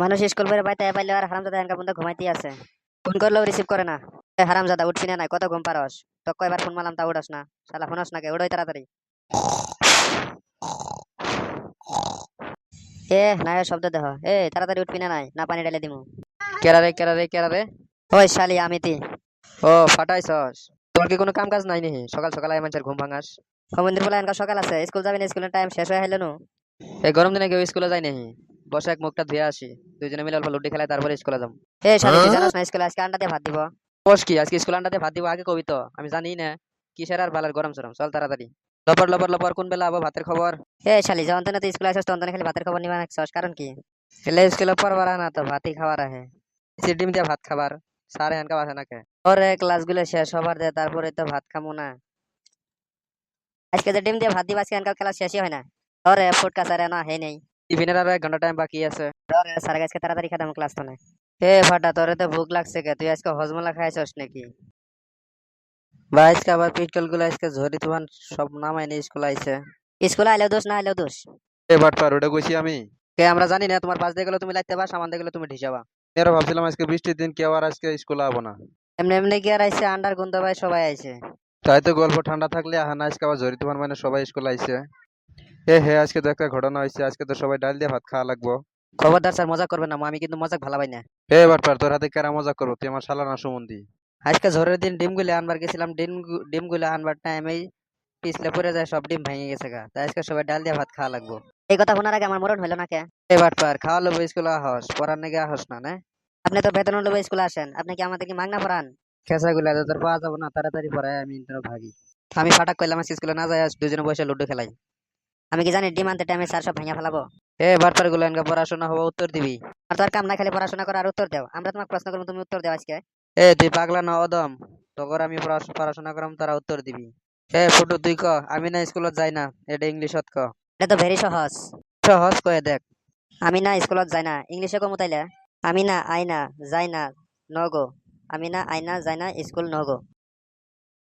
মানুষ স্কুল বের বাইতে পাইলে আর হারামজাদা এনকা বন্ধু ঘুমাইতে আছে। ফোন করলেও রিসিভ করে না। হারামজাদা উঠবি না নাই কত ঘুম পারস? তো কয়বার ফোন মারলাম তা উড়াস না। শালা ফোনস না কে? উড়োই তাড়াতাড়ি। এ না এ শব্দ দেহ। এ তাড়াতাড়ি উঠবি না নাই? না পানি ঢেলে দিমু। কেরা রে কেরা রে কেরা রে ওই শালি আমি তি ও ফাটাইছস? তোর কি কোনো কাম কাজ নাই নি সকাল সকাল মানুষের ঘুম ভাঙাস। কমন্দির বলে এনকা সকাল আছে। স্কুল যাবি না স্কুলের টাইম শেষ হয়ে হলো নু এই গরম দিনে কেউ স্কুলে যায় নাহি? বসে এক মুখটা ধুয়ে আসি দুজনে মিলে অল্প লুডি খেলায় তারপরে স্কুলে যাম এ শালি তুই জানাস না স্কুলে আজকে আন্ডা দিয়ে ভাত দিব। বস কি আজকে স্কুল আন্ডাতে ভাত দিব আগে কবি তো আমি জানি না। কিসের আর বালার গরম সরম চল তাড়াতাড়ি। লপর লপর লপর কোন বেলা আবার ভাতের খবর? এ শালি যখন তুই স্কুলে আসিস তখন খালি ভাতের খবর নিবা নাকছস কারণ কি? এলে স্কুলে পড়বার না তো ভাতই খাবার আহে। সে ডিম দিয়ে ভাত খাবার সারে হানকা বাসে নাকে। ওরে ক্লাসগুলো শেষ হবার দে তারপরে তো ভাত খামু না। আজকে যে ডিম দিয়ে ভাত দিব আজকে এনকাল খেলা শেষই হয় না। ওরে ফুটকা সারে না হে নেই। টিফিনের আরও এক ঘণ্টা টাইম বাকি আছে। সারা আজকে তাড়াতাড়ি খাতাম ক্লাস তো না এ ফাটা তোরে তো ভুক লাগছে কে? তুই আজকে হজমলা খাইছস নাকি? বা আজকে আবার পিটকলগুলো আজকে ঝরি সব নামাই নিয়ে স্কুল আইছে। স্কুলে আইলেও দোষ না আইলেও দোষ? এবার পার ওটা কইছি আমি। কে আমরা জানি না তোমার পাশ দিয়ে গেলে তুমি লাইতে বা সামান দিয়ে গেলে তুমি ঢিসাবা এরা ভাবছিলাম আজকে বৃষ্টির দিন কেউ আর আজকে স্কুল আবো না। এমনি এমনি কি আর আইসে আন্ডার গুন্দ ভাই সবাই আইছে। তাই তো গল্প ঠান্ডা থাকলে আহানা আজকে আবার তুফান মানে সবাই স্কুল আইছে। এ হে আজকে তো একটা ঘটনা হয়েছে। আজকে তো সবাই ডাল দিয়ে ভাত খাওয়া লাগবো। খবরদার স্যার মজা করবেন না আমি কিন্তু মজাক ভালো না। এ এবার তোর হাতে কেরা মজা করব তুই আমার শালা না সুমন্দি। আজকে ঝড়ের দিন ডিমগুলো আনবার গেছিলাম ডিম ডিমগুলো আনবার টাইমে পিছলে পড়ে যায় সব ডিম ভেঙে গেছে গা। তাই আজকে সবাই ডাল দিয়ে ভাত খাওয়া লাগবো। এই কথা শোনার আগে আমার মরণ হলো না কে? এবার পার খাওয়া লোবো স্কুলে আহস পড়ার নাকি আহস না না? আপনি তো বেতন লোক স্কুলে আসেন। আপনি কি আমাদের কি মাগনা পড়ান? খেসা গুলা তো তোর পাওয়া যাব না তাড়াতাড়ি পড়ায় আমি তোর ভাগি। আমি ফাটাক করলাম আজকে স্কুলে না যাই আজ দুজনে বসে লুডো খেলাই। আমি কি জানি ডিম আনতে টাইমে স্যার সব ভেঙে ফেলাবো? এ বারবারগুলো এনকা পড়াশোনা হব উত্তর দিবি। আর তোর কাম না খালি পড়াশোনা করার উত্তর দাও। আমরা তোমাকে প্রশ্ন করব তুমি উত্তর দাও আজকে। এ তুই পাগলা না অদম। তোর আমি পড়াশ- পড়াশোনা করাম তারা উত্তর দিবি। এ ফুটু তুই ক? আমি না স্কুলত যাই না এটা ইংলিশত ক। এটা তো ভেরি সহজ। সহজ কয়ে দেখ। আমি না স্কুলত যাই না ইংলিশে কমু তাইলে? আমি না আই না যাই না নগো আমি না আই না যাই না স্কুল নগো